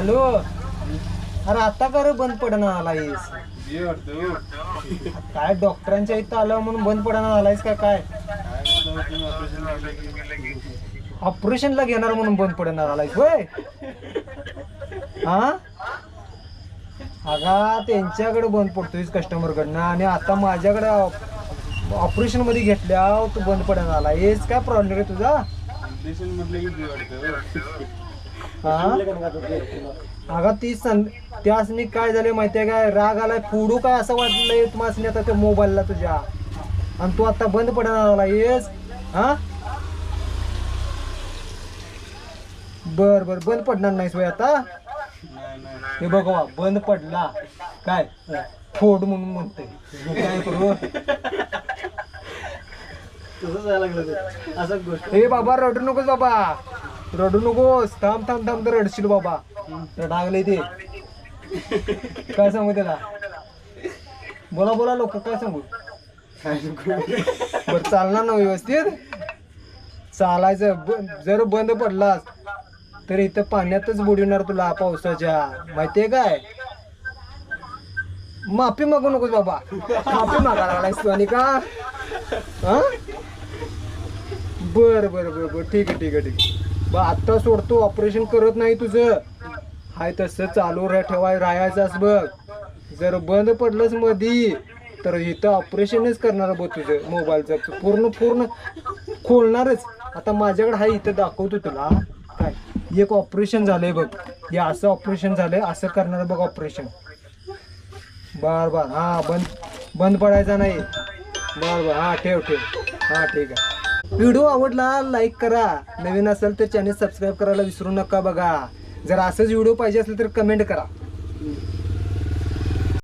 Hello. अरे आता का रे बंद पडणार आलायस? ये वाटतं काय डॉक्टरांच्या इथं आलं म्हणून बंद पडणार आलायस का काय? ऑपरेशनला घेणार म्हणून बंद पडणार आलायस होय? हा? अगा त्यांच्याकडे बंद पडतोय कस्टमर कडनं आणि आता माझ्याकडे ऑपरेशनमध्ये घेतल्या तू बंद पडणार आला काय प्रॉब्लेम आहे तुझा? म्हटलं की बी वाटतं अगं ती सं त्यासनी काय झाले माहितीये काय? राग आलाय फोडू काय असं वाटलंय तुम्हाला आता त्या मोबाईलला तुझ्या. आणि तू आता बंद पडणार आला येस? हा? बर बर बंद पडणार नाहीस वय आता? हे बघवा बंद पडला. काय? फोड म्हणून म्हणते काय करू? हे बाबा रडू नकोस बाबा. रडू नकोस. थांब थांब थांब तर रडशील बाबा. रडागले ते काय सांगू त्याला? बोला बोला लोक काय सांगू? बर चालणार ना व्यवस्थित? चालायचं. ब- जर बंद पडलास तर इथं पाण्यातच बुडवणार तुला पावसाच्या. माहितीये काय? माफी मागू नकोस बाबा. माफी मागायला लागलायस तू आणि का? हा? बर बर बर बर. ठीक आहे ठीक आहे ठीक आहे. बा आत्ता सोडतो ऑपरेशन करत नाही तुझं. हाय तसं चालू रा ठेवाय राहायचंच बघ. जर बंद पडलंच मधी तर इथं ऑपरेशनच करणार बघ तुझं मोबाईलचं. पूर्ण पूर्ण खोलणारच. आता माझ्याकडे हाय इथं दाखवतो तुला. काय? एक ऑपरेशन झालंय बघ. हे असं ऑपरेशन झालंय असं करणार बघ ऑपरेशन बर बर. हा बंद बंद पडायचा नाही. बर बर. हा ठेव ठेव. हा ठीक आहे. व्हिडिओ आवडला लाईक करा. नवीन असेल तर चॅनल सबस्क्राईब करायला विसरू नका बघा. जर असंच व्हिडिओ पाहिजे असेल तर कमेंट करा.